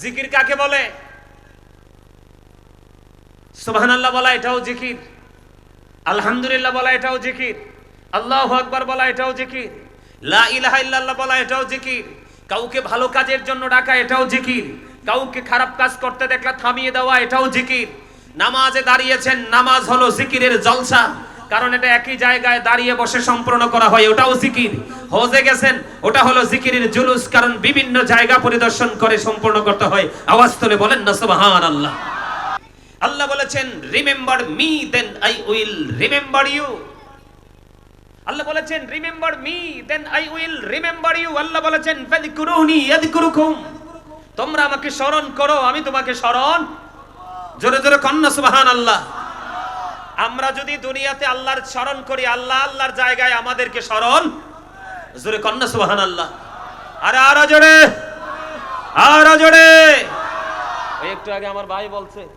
জিকির কাকে বলে? সুবহানাল্লাহ বলা এটাও জিকির। আলহামদুলিল্লাহ বলা এটাও জিকির। আল্লাহ আকবার বলা এটাও জিকির। লা ইলাহা ইল্লাল্লাহ বলা এটাও জিকির। কাউকে ভালো কাজের জন্য ডাকা এটাও জিকির। কাউকে খারাপ কাজ করতে দেখলে থামিয়ে দেওয়া এটাও জিকির। নামাজে দাঁড়িয়েছেন, নামাজ হলো জিকিরের জলসা। কারণ এটা একই জায়গায় দাঁড়িয়ে বসে সম্পূর্ণ করা হয়, ওটাও জিকির। হজে গেছেন, ওটা হলো জিকিরের জুলুস, কারণ বিভিন্ন জায়গা পরিদর্শন করে সম্পূর্ণ করতে হয়। আওয়াজ তুলে বলেন না, সুবহানাল্লাহ। আল্লাহ বলেছেন remember me then I will remember you আল্লাহ বলেছেন remember me then I will remember you আল্লাহ বলেছেন ফাযকুরুনি ইয়াযকুরুকুম তোমরা আমাকে স্মরণ করো, আমি তোমাকে স্মরণ। জোরে জোরে কন্না সুবহানাল্লাহ। আমরা যদি দুনিয়াতে আল্লাহর স্মরণ করি, আল্লাহ আল্লাহর জায়গায় আমাদেরকে স্মরণ? জোরে কন্যা কন্না সুবহানাল্লাহ। আরে, আরও জোরে। আরও জোরে। একটু আগে আমার ভাই বলছে,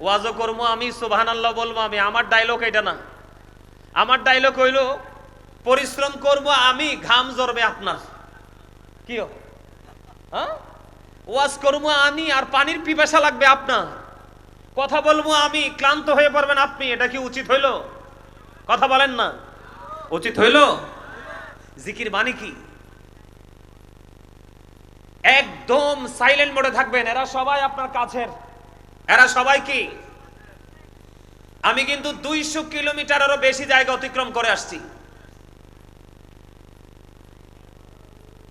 ওয়াজও করব আমি সুবহান আল্লাহ বলব আমি। আমার ডায়লগ এটা না। আমার ডায়লগ হইল, পরিশ্রম করব আমি, ঘাম জড়বে আপনার। কি হ্যাঁ? ওয়াজ করব আমি আর পানির পিপাসা লাগবে আপনার। কথা বলব আমি, ক্লান্ত হয়ে পড়বেন আপনি, এটা কি উচিত হইল? কথা বলেন না। উচিত হইল? জিকির মানে কি? একদম সাইলেন্ট মোডে থাকবেন, এরা সবাই আপনার কাছের। এরা সবাই কি? আমি কিন্তু দুইশো কিলোমিটারেরও বেশি জায়গা অতিক্রম করে আসছি।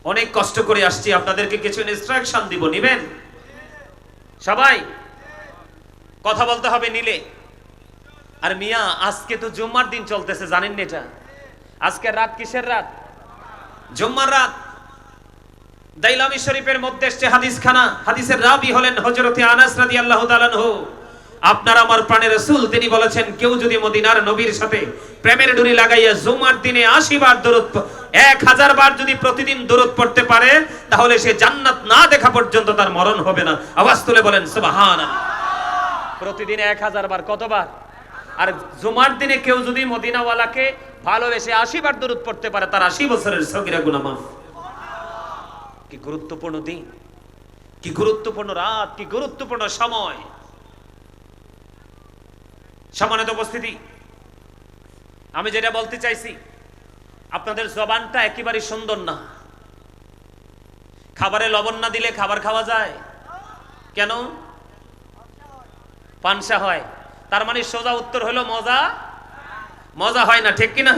অনেক কষ্ট করে আসছি, আপনাদেরকে কিছু ইনস্ট্রাকশন দিব, নিবেন? সবাই? কথা বলতে হবে নিলে। আর মিয়া, আজকে তো জুম্মার দিন চলতেছে, জানেন না এটা? আজকের রাত কিসের রাত? জুম্মার রাত। দাইলামি শরীফের মধ্যে এসছে হাদিস খানা হাদিসের রাবি হলেন হযরতে আনাস রাদিয়াল্লাহু তাআলা আনহু। আপনার আমার প্রাণের রাসূল, তিনি বলেছেন, কেউ যদি মদিনার নবীর সাথে প্রেমের ডুরি লাগাইয়া জুমার দিনে 80 বার দরুদ প- 1000 বার যদি প্রতিদিন দরুদ পড়তে পারে, তাহলে সে জান্নাত না দেখা পর্যন্ত তার মরণ হবে না। আওয়াজ তুলে বলেন, সুবহানাল্লাহ। প্রতিদিন 1000 বার, কতবার? আর জুমার দিনে কেউ যদি মদিনাওয়ালাকে ভালোবেসে 80 বার দরুদ পড়তে পারে, তার 80 বছরের সগীরা গুনাহ মাফ। কি গুরুত্বপূর্ণ দিন? কি গুরুত্বপূর্ণ রাত? কি গুরুত্বপূর্ণ সময়? সমানিত উপস্থিতি, আমি যেটা বলতে চাইছি, আপনাদের জবানটা একেবারে সুন্দর না। খাবারে লবণ না দিলে খাবার খাওয়া যায়? কেন? পানসা হয়। তার মানে সোজা উত্তর হলো মজা? মজা হয় না, ঠিক কিনা?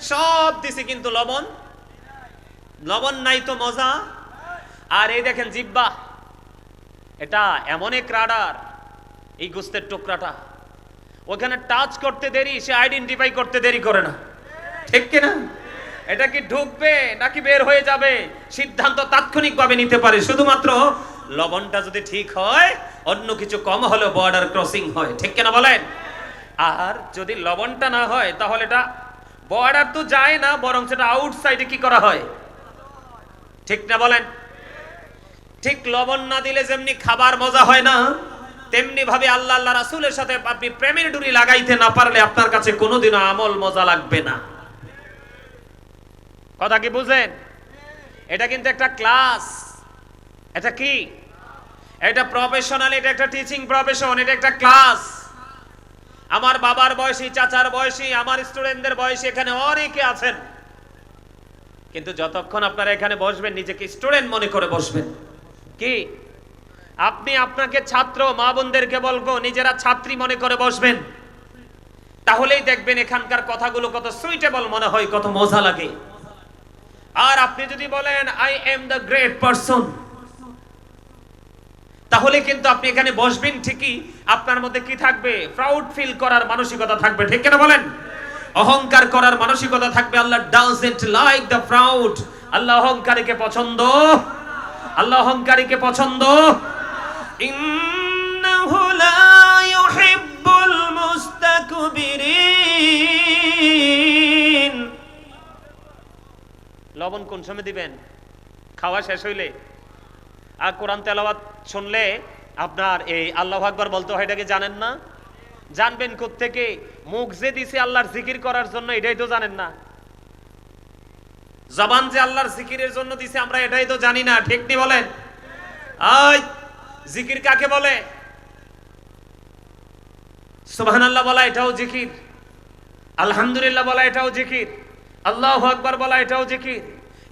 সব দিছে কিন্তু লবণ। লবণ নাই তো মজা। আর এই দেখেন জিব্বা। এটা এমন এক রাডার, এই গোস্তের টুকরাটা। ওখানে টাচ করতে দেরি, সে আইডেন্টিফাই করতে দেরি করে না। ঠিক কিনা? এটা কি ঢুকবে নাকি বের হয়ে যাবে? সিদ্ধান্ত তাৎক্ষণিকভাবে নিতে পারে। শুধুমাত্র লবণটা যদি ঠিক হয় অন্য কিছু কম হলেও বর্ডার ক্রসিং হয়। ঠিক কিনা বলেন? আর যদি লবণটা না হয়, তাহলে এটা বর্ডার তো যায় না, বরং সেটা আউটসাইডে কি করা হয়? ঠিক না বলেন? ঠিক লবণ না দিলে যেমনি খাবার মজা হয় না, তেমনি ভাবে আল্লাহ আল্লাহ রাসূলের সাথে আপনি প্রেমের ডুরি লাগাইতে না পারলে আপনার কাছে কোনোদিনও আমল মজা লাগবে না। কথা কি বুঝেন এটা কিন্তু একটা ক্লাস এটা কি? এটা প্রফেশনাল এটা একটা টিচিং প্রফেশন এটা একটা ক্লাস আমার বাবার বয়সী, চাচার বয়সী, আমার স্টুডেন্টদের বয়সী এখানে অনেকে আছেন। কিন্তু যতক্ষণ আপনারা এখানে বসবেন, নিজেকে স্টুডেন্ট মনে করে বসবেন। কি? আপনি আপনাকে ছাত্র, মা বোনদেরকে বলব, নিজেরা ছাত্রী মনে করে বসবেন। তাহলেই দেখবেন এখানকার কথাগুলো কত সুইটেবল মনে হয়, কত মজা লাগে। আর আপনি যদি বলেন I am the great person তাহলে কিন্তু আপনি এখানে বসবেন ঠিকই, আপনার মধ্যে কি থাকবে? প্রাউড ফিল করার মানসিকতা থাকবে, ঠিক কিনা বলেন? অহংকার করার মানসিকতা থাকবে, আল্লাহ ডাজন্ট লাইক দ্য প্রাউড আল্লাহ অহংকারীকে পছন্দ? আল্লাহ অহংকারীকে পছন্দ? ইন্নাহু লা ইউহিব্বুল মুস্তাকবিরিন। লবণ কোন সময় দিবেন? খাওয়া শেষ হইলে? আর কোরআন তেলাওয়াত শুনলে আপনার এই আল্লাহ আকবার বলতে হয় এটাকে জানেন না? জানবেন থেকে মুখ যে দিছে আল্লাহর জিকির করার জন্য এটাই তো জানেন না। জবান যে আল্লাহর জিকিরের জন্য দিছে, আমরা এটাই তো জানি না, ঠিক নি বলেন? আয়, জিকির কাকে বলে? সুবহানাল্লাহ বলা এটাও জিকির। আলহামদুলিল্লাহ বলা এটাও জিকির। আল্লাহু আকবার বলা এটাও জিকির।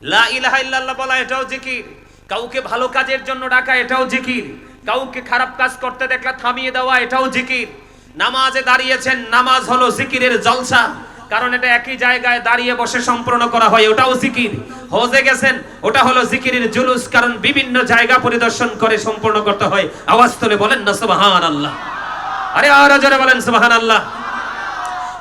লা ইলাহা ইল্লাল্লাহ বলা এটাও জিকির। কাউকে ভালো কাজের জন্য ডাকা, এটাও জিকির। কাউকে খারাপ কাজ করতে দেখলে থামিয়ে দেওয়া, এটাও জিকির। নামাজে দাঁড়িয়েছেন, নামাজ হলো জিকিরের জলসা। কারণ এটা একই জায়গায় দাঁড়িয়ে বসে সম্পূর্ণ করা হয়, ওটাও জিকির। হজে গেছেন, ওটা হলো জিকিরের জুলুস, কারণ বিভিন্ন জায়গা পরিদর্শন করে সম্পূর্ণ করতে হয়। আওয়াজ তুলে বলেন না, সুবহানাল্লাহ। আল্লাহ আরে আরও জোরে বলেন, সুবহানাল্লাহ। আল্লাহ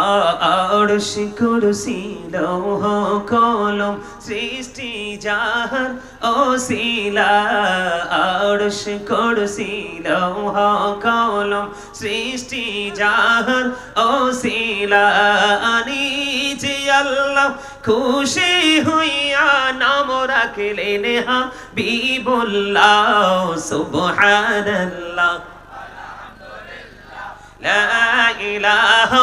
আর শিকুরসি লৌহ কলম সৃষ্টি যাহার অশিলা। আর শিকুরসি লৌহ কলম সৃষ্টি যাহার অশিলা। নিজে আল্লাহ খুশি হইয়া নাম রাখলেন হা বিবুল্লাহ সুবহানাল্লাহ। লা ইলাহা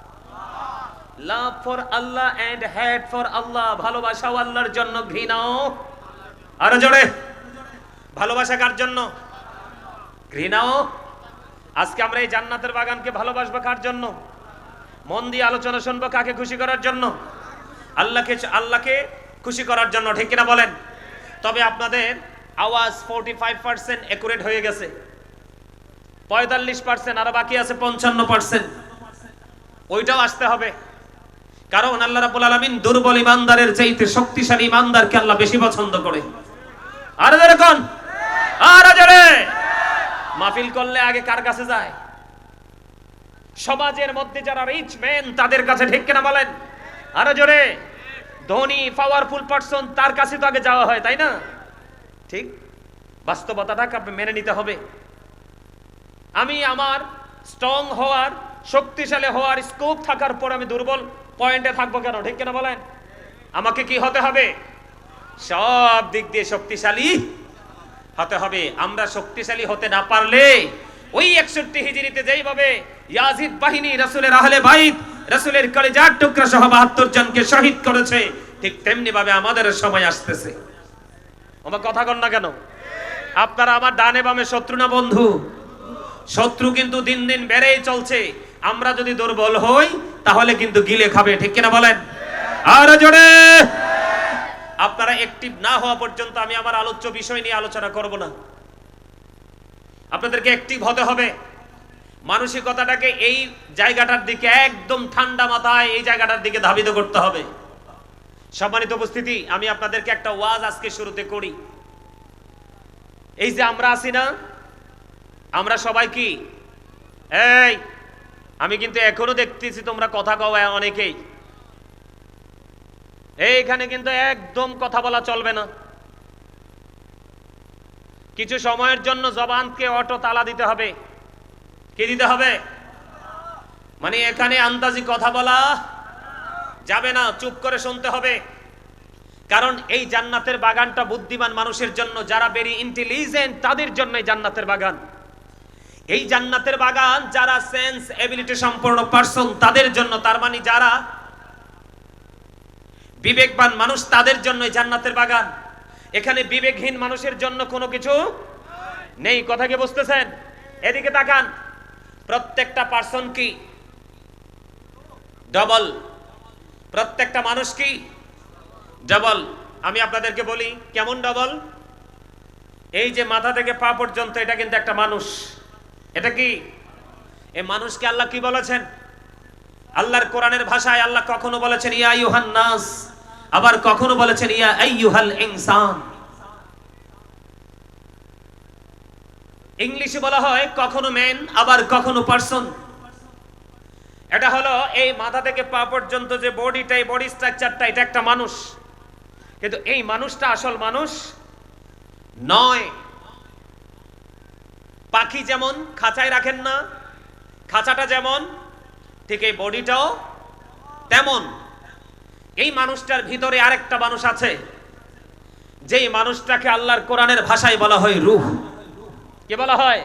লাভ ফর আল্লাহ এন্ড হ্যাট ফর আল্লাহ ভালোবাসাও আল্লাহর জন্য ঘৃণাও আরও জোরে। ভালোবাসা কার জন্য? ঘৃণাও আজকে আমরা এই জান্নাতের বাগানকে ভালোবাসবো কার জন্য? মন দিয়ে আলোচনা শুনব কাকে খুশি করার জন্য? আল্লাহকে আল্লাহকে খুশি করার জন্য, ঠিক কিনা বলেন? তবে আপনাদের আওয়াজ ফোরটি ফাইভ পার্সেন্ট একুরেট হয়ে গেছে। পঁয়তাল্লিশ পার্সেন্ট আরও বাকি আছে পঞ্চান্ন পার্সেন্ট ওইটাও আসতে হবে। কারণ আল্লাহ রাব্বুল আলামিন দুর্বল ইমানদারের চাইতে শক্তিশালী ইমানদারকে আল্লাহ বেশি পছন্দ করে। আর কোন? আর জোরে মাহফিল করলে আগে কার কাছে যায়? সমাজের মধ্যে যারা রিচ ম্যান তাদের কাছে ঠিক কিনা বলেন? আরও জোরে ধনী পাওয়ারফুল পারসন তার কাছে তো আগে যাওয়া হয়, তাই না? ঠিক? বাস্তবতাটাকে আপনি মেনে নিতে হবে। আমি আমার স্ট্রং হওয়ার, শক্তিশালী হওয়ার স্কোপ থাকার পর আমি দুর্বল। পয়েন্টে থাকব কেন? ঠিক কেন বলেন? আমাকে কি হতে হবে? সব দিক দিয়ে শক্তিশালী হতে হবে। আমরা শক্তিশালী হতে না পারলে ওই একষট্টি হিজড়িতে যেইভাবে ইয়াজিদ বাহিনী রাসুলের আহলে বাইত, রাসুলের কলেজার টুকরা সহ বাহাত্তর জনকে শহীদ করেছে, ঠিক তেমনি ভাবে আমাদের সময় আসতেছে। আমার কথা কন না কেন? আপনারা আমার ডানে বামে শত্রু না বন্ধু? শত্রু কিন্তু দিন দিন বেড়েই চলছে। আমরা যদি দুর্বল হই, তাহলে কিন্তু গিলে খাবে, ঠিক কিনা বলেন? আর জোরে! আপনারা অ্যাক্টিভ না হওয়া পর্যন্ত আমি আমার আলোচ্য বিষয় নিয়ে আলোচনা করব না। আপনাদেরকে অ্যাক্টিভ হতে হবে। মানসিকতাটাকে এই জায়গাটার দিকে একদম ঠান্ডা মাথায় এই জায়গাটার দিকে ধাবিত করতে হবে। সম্মানিত উপস্থিতি, আমি আপনাদেরকে একটা ওয়াজ আজকে শুরুতে করি। এই যে আমরা আছি না, আমরা সবাই কি? এই আমি কিন্তু এখনও দেখতেছি তোমরা কথা কও অনেকেই। এইখানে কিন্তু একদম কথা বলা চলবে না। কিছু সময়ের জন্য জবানকে অটো তালা দিতে হবে। কি দিতে হবে? মানে এখানে আন্দাজি কথা বলা যাবে না, চুপ করে শুনতে হবে। কারণ এই জান্নাতের বাগানটা বুদ্ধিমান মানুষের জন্য, যারা বেরি ইন্টেলিজেন্ট তাদের জন্য জান্নাতের বাগান। এই জান্নাতের বাগান যারা সেন্স এবিলিটি সম্পন্ন পার্সন তাদের জন্য, তার মানে যারা বিবেকবান মানুষ, তাদের জন্য জান্নাতের বাগান। এখানে বিবেকহীন মানুষের জন্য কোনো কিছু নেই। কথা কি বুঝতেছেন? এদিকে তাকান। প্রত্যেকটা পার্সন কি? ডবল প্রত্যেকটা মানুষ কি? ডবল আমি আপনাদেরকে বলি, কেমন ডবল এই যে মাথা থেকে পা পর্যন্ত, এটা কিন্তু একটা মানুষ। এটা কি? এ মানুষকে আল্লাহ কি বলেছেন? আল্লাহর কোরআনের ভাষায় আল্লাহ কখনো বলেছেন, ইয়া ইউহান নাস আবার কখনো বলেছেন, ইয়া আইয়ুহাল ইনসান ইংলিশে বলা হয়, কখনো ম্যান আবার কখনো পার্সন এটা হলো, এই মাথা থেকে পা পর্যন্ত যে বডিটা এই বডি স্ট্রাকচারটা এটা একটা মানুষ। কিন্তু এই মানুষটা আসল মানুষ নয়। পাখি যেমন খাঁচায় রাখেন না, খাঁচাটা যেমন, ঠিক এই বডিটাও তেমন। এই মানুষটার ভিতরে আরেকটা মানুষ আছে, যেই মানুষটাকে আল্লাহর কোরআনের ভাষায় বলা হয় রূহ। কে বলা হয়?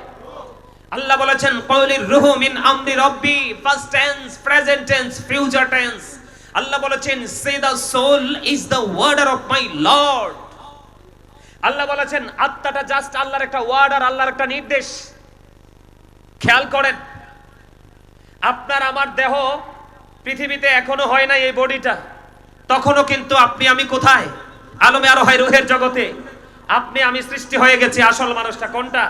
আল্লাহ বলেছেন, কওলির রুহু মিন আমরি রব্বি first tense present tense future tense আল্লাহ বলেছেন say the soul is the order of my Lord আল্লাহ বলেছেন, আত্মাটা জাস্ট আল্লাহর একটা ওয়ার্ড আর আল্লাহর একটা নির্দেশ। খেয়াল করেন, আপনার আমার দেহ পৃথিবীতে এখনও হয় নাই এই বডিটা। তখনও কিন্তু আপনি আমি কোথায়? আলমে আরও হয় রুহের জগতে। আপনি আমি সৃষ্টি হয়ে গেছি, আসল মানুষটা কোনটা?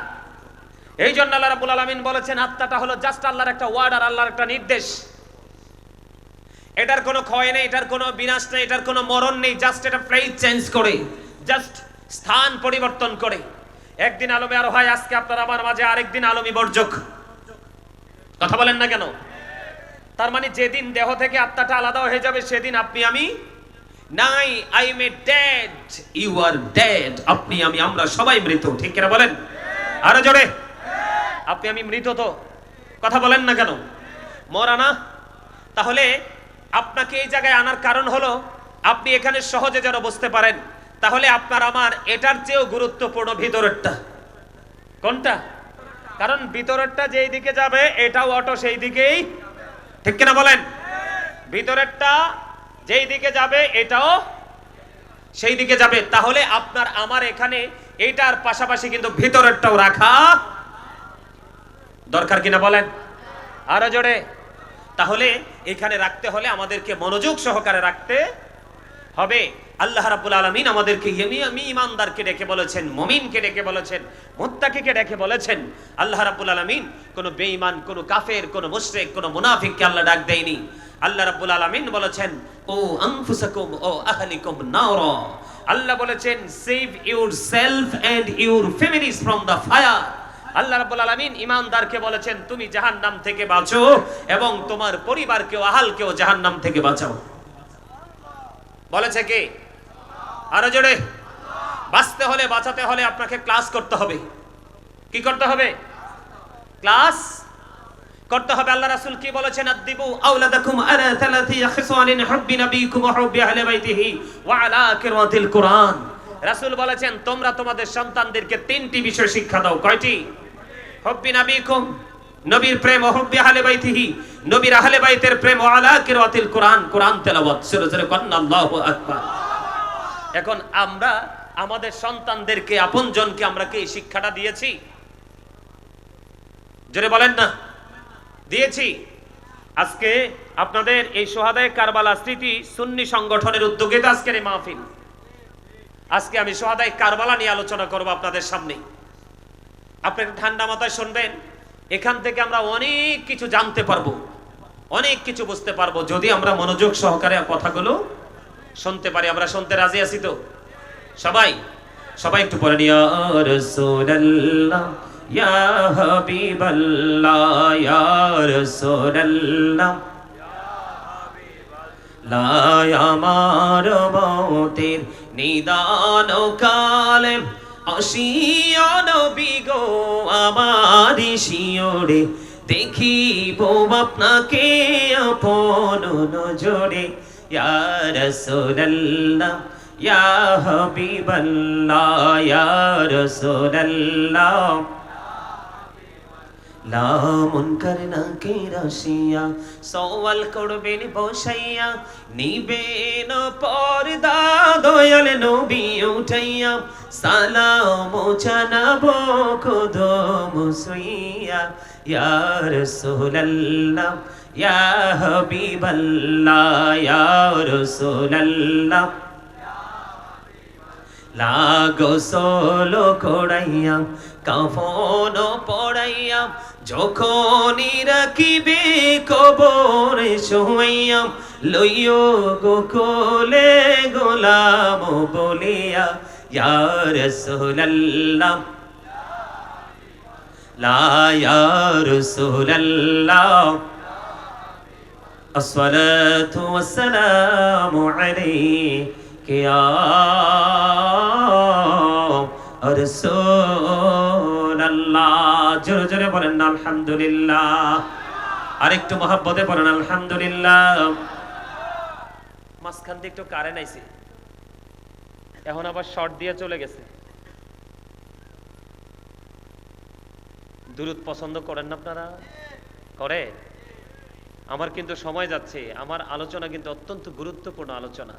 এই জন্য আল্লাহ রাব্বুল আলামিন বলেছেন, আত্মাটা হলো জাস্ট আল্লাহর একটা ওয়ার্ড আর আল্লাহর একটা নির্দেশ। এটার কোনো ক্ষয় নেই, এটার কোনো বিনাশ নেই, এটার কোনো মরণ নেই জাস্ট এটা প্লেস চেঞ্জ করে। জাস্ট স্থান পরিবর্তন করে। একদিন আলমে আরও হয়, আজকে আপনার আমার মাঝে আরেকদিন আলমী বর্জক। কথা বলেন না কেন? তার মানে যেদিন দেহ থেকে আত্মাটা আলাদা হয়ে যাবে, সেদিন আপনি আমি নাই। I may dead you are dead আপনি আমি, আমরা সবাই মৃত। ঠিক কিনা বলেন? আরও জোরে। আপনি আমি মৃত তো? কথা বলেন না কেন? মরা না তাহলে আপনাকে এই জায়গায় আনার কারণ হলো, আপনি এখানে সহজে যেন বুঝতে পারেন তাহলে আপনার আমার এটার চেয়েও গুরুত্বপূর্ণ ভিতরেরটা। কোনটা? কারণ ভিতরেরটা যেই দিকে যাবে, এটাও অটো সেই দিকেই। ঠিক কিনা বলেন? ভিতরেরটা যেই দিকে যাবে, এটাও সেই দিকে যাবে। তাহলে আপনার আমার এখানে এটার পাশাপাশি কিন্তু ভিতরেরটাও রাখা দরকার কিনা বলেন? আরও জোরে। তাহলে এখানে রাখতে হলে আমাদেরকে মনোযোগ সহকারে রাখতে হবে। আল্লাহ রাব্বুল আলামিন আমাদেরকে আমি ইমানদারকে ডেকে বলেছেন, মমিনকে ডেকে বলেছেন, মুত্তাকিকে ডেকে বলেছেন। আল্লাহ রাব্বুল আলামিন কোনো বেঈমান, কোনো কাফের, কোনো মুশরিক, কোনো মুনাফিককে আল্লাহ ডাক দেয়নি। আল্লাহ রাব্বুল আলামিন বলেছেন, ও আনফুসাকুম, ও আহলিকুম নারা। আল্লাহ বলেছেন save your self and your families from the fire আল্লাহ রাব্বুল আলামিন ইমানদারকে বলেছেন, তুমি জাহান্নাম থেকে বাঁচো এবং তোমার পরিবারকেও, আহালকেও জাহান্নাম থেকে বাঁচাও। বলেছে কে? আরও জোরে। বাঁচতে হলে, বাঁচাতে হলে আপনাকে ক্লাস করতে হবে। কি করতে হবে? ক্লাস করতে হবে। আল্লাহ কি বলেছেন? আদিবু আলা খিসালিন হুব্বি ওয়া হুব্বি বাইতিহি ওয়া আলা কিরাতিল কুরআন। বলেছেন, তোমরা তোমাদের সন্তানদেরকে তিনটি বিষয় শিক্ষা দাও। কয়টি? হুব্বি নবিকুম, নবীর প্রেম ও হুব্বি আহলি বাইতিহি। নবীর আহলে বাইতের প্রেম ও আলা কিরাতিল কুরআন। কোরআন তেলাওয়াত। সুরে সুরে কন্না আল্লাহু আকবার। এখন আমরা আমাদের সন্তানদেরকে, আপনজনকে আমরা কি শিক্ষাটা দিয়েছি? জোরে বলেন না। দিয়েছি। আজকে আপনাদের এই সোহাদায় কারবালা স্মৃতি সুন্নি সংগঠনের উদ্যোগে তো আজকের এই মাহফিল। আজকে আমি সোহাদায় কারবালা নিয়ে আলোচনা করব আপনাদের সামনে। আপনি ঠান্ডা মাথায় শুনবেন। এখান থেকে আমরা অনেক কিছু জানতে পারব। অনেক কিছু বুঝতে পারব। যদি আমরা মনোযোগ সহকারে কথাগুলো শুনতে পারি, আমরা শুনতে রাজি আছি তো? সবাই সবাই একটু লাই আমার মতের নিদান কালে আসিয়া নবী গো, আমার শিওরে। দেখিব আপনাকে আপন নজরে। ইয়া রাসূলুল্লাহ ইয়া হাবিবাল্লাহ ইয়া রাসূলুল্লাহ লামন করনা কে রাশিয়া সওয়াল করবেন বসাইয়া নিবেন পর্দা দয়াল নবী উঠাইয়া সালাম জানাব কদম সুইয়া ইয়া রাসূলুল্লাহ ইয়া হাবিবাল্লাহ ইয়া রাসূলুল্লাহ লাগো সোলো কড়াইয়া কাফন পড়াইয়া, যখনই রাখিবে কবরে শোয়াইয়া লইও গো কোলে গোলাম বলিয়া, ইয়া রাসূলুল্লাহ। লা ইয়া রাসূলুল্লাহ। الصلاة والسلام عليك يا رسول الله জোরে জোরে বলেন না আলহামদুলিল্লাহ আরেকটু মহাব্বতে বলেন আলহামদুলিল্লাহ মাঝখান দিয়ে একটু কারেন্ট আইছে এখন আবার শর্ট দিয়ে চলে গেছে দূরত পছন্দ করেন না আপনারা করে আমার কিন্তু সময় যাচ্ছে। আমার আলোচনা কিন্তু অত্যন্ত গুরুত্বপূর্ণ আলোচনা।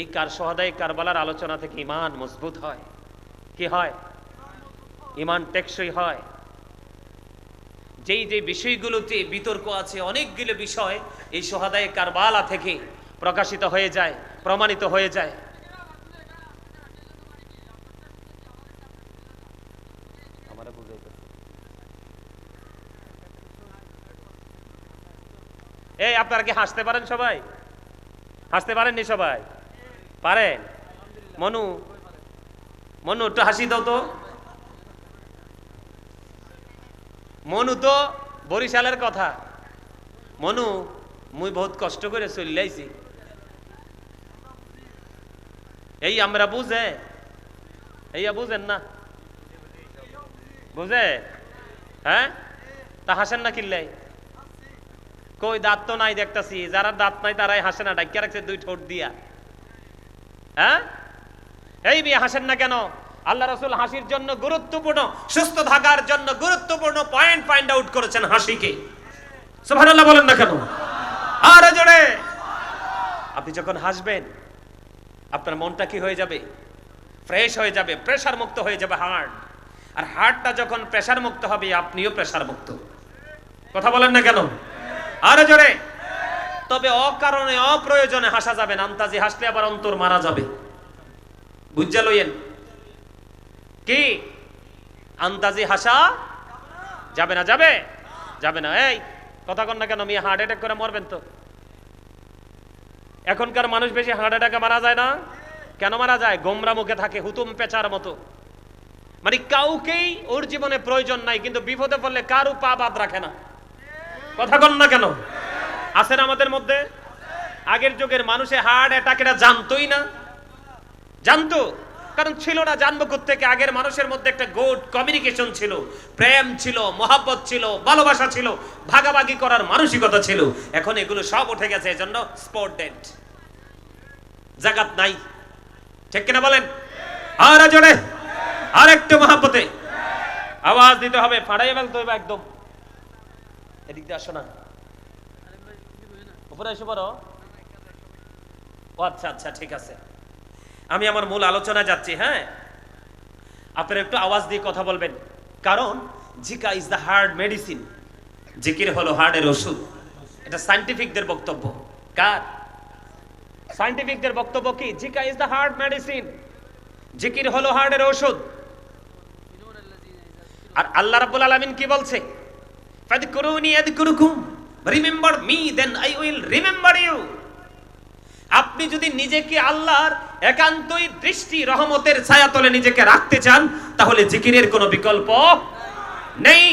এই কার সহাদায় কারবালার আলোচনা থেকে ইমান মজবুত হয়। কি হয়? ইমান টেকসই হয়। যেই যে বিষয়গুলোতে বিতর্ক আছে, অনেকগুলো বিষয় এই সহাদায় কারবালা থেকে প্রকাশিত হয়ে যায়, প্রমাণিত হয়ে যায় আমারা বুঝাইতেছি এই, আপনারা কি হাসতে পারেন সবাই? হাসতে পারেননি সবাই? পারেন। মনু মনু, একটু হাসি দাও তো। মনু তো বরিশালের কথা। মনু, মুই বহুত কষ্ট করে চলিলাইছি এই, আমরা বুঝে। এইয়া বুঝেন না। বুঝে? হ্যাঁ? তা হাসেন না কিল্লাই? কই, দাঁত তো নাই দেখতাছি। যারা দাঁত নাই তারাই হাসে না ডাকিয়া রাখছে দুই ঠোঁট দিয়া। হ্যাঁ? এই বিয়ে হাসেন না কেন? আল্লাহ রসুল হাসির জন্য গুরুত্বপূর্ণ, সুস্থ থাকার জন্য গুরুত্বপূর্ণ পয়েন্ট ফাইন্ড আউট করেছেন হাসিকে। সুবহানাল্লাহ বলেন না কেন? আর জোরে! আপনি যখন হাসবেন, আপনার মনটা কি হয়ে যাবে? ফ্রেশ হয়ে যাবে প্রেসার মুক্ত হয়ে যাবে হার্ট আর হার্টটা যখন প্রেসার মুক্ত হবে, আপনিও প্রেসার মুক্ত। কথা বলেন না কেন? আরও জোরে। তবে অকারণে অপ্রয়োজনে হাসা যাবে না। আন্তাজি হাসলে আবার অন্তর মারা যাবে। বুঝা লইয়েন? কি? আন্তাজি হাসা যাবে না? যাবে? যাবে না। এই, কথা কন না কেন? আমি হার্ট অ্যাটাক করে মরবেন তো। এখনকার মানুষ বেশি হার্ট অ্যাটাকে মারা যায় না? কেন মারা যায়? গোমরা মুখে থাকে, হুতুম পেচার মতো। মানে কাউকেই ওর জীবনে প্রয়োজন নাই, কিন্তু বিপদে পড়লে কারও পা বাদ রাখে না। কথা কন না কেন? আছেন আমাদের মধ্যে? আগের যুগের মানুষে হার্ট অ্যাটাক, এটা জানতোই না। জানতো? কারণ ছিল না, জানব থেকে আগের মানুষের মধ্যে একটা গুড কমিউনিকেশন ছিল। প্রেম ছিল, মহাব্বত ছিল, ভালোবাসা ছিল, ভাগাভাগি করার মানসিকতা ছিল। এখন এগুলো সব উঠে গেছে, এজন্য স্পট ডেট জাগাত নাই। ঠিক কিনা বলেন? আর জোরে আর একটু মহাব্বতে। আওয়াজ দিতে হবে ফাড়াই ফেলতে হবে একদম। এদিক দিয়ে আসো না। উপরে এসে পড়ো। ও আচ্ছা আচ্ছা ঠিক আছে। আমি আমার মূল আলোচনা যাচ্ছি হ্যাঁ? আপনারা একটু আওয়াজ দিয়ে কথা বলবেন। কারণ জিকা ইজ দ্য হার্ড মেডিসিন জিকির হলো হার্টের ওষুধ। এটা সাইন্টিফিকদের বক্তব্য। কার? সাইন্টিফিকদের বক্তব্য কি? জিকা ইজ দ্য হার্ড মেডিসিন জিকির হলো হার্টের ওষুধ। আর আল্লাহ রাব্বুল আলামিন কি বলছে? ফাদকুরুনি আযকুরুকুম remember me then I will remember you আপনি যদি নিজেকে আল্লাহর একান্তই দৃষ্টি, রহমতের ছায়াতলে নিজেকে রাখতে চান, তাহলে জিকিরের কোনো বিকল্প নেই।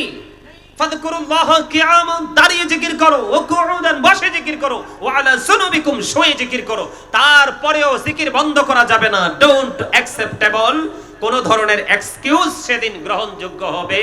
ফাদকুরুল্লাহ কিয়ামান, দাঁড়িয়ে জিকির করো ও কুউদান বসে জিকির করো ও আলা সুনুবিকুম শুয়ে জিকির করো। তারপরেও জিকির বন্ধ করা যাবে না। ডোন্ট অ্যাকসেপ্টেবল কোন ধরনের এক্সকিউজ সেদিন গ্রহণযোগ্য হবে।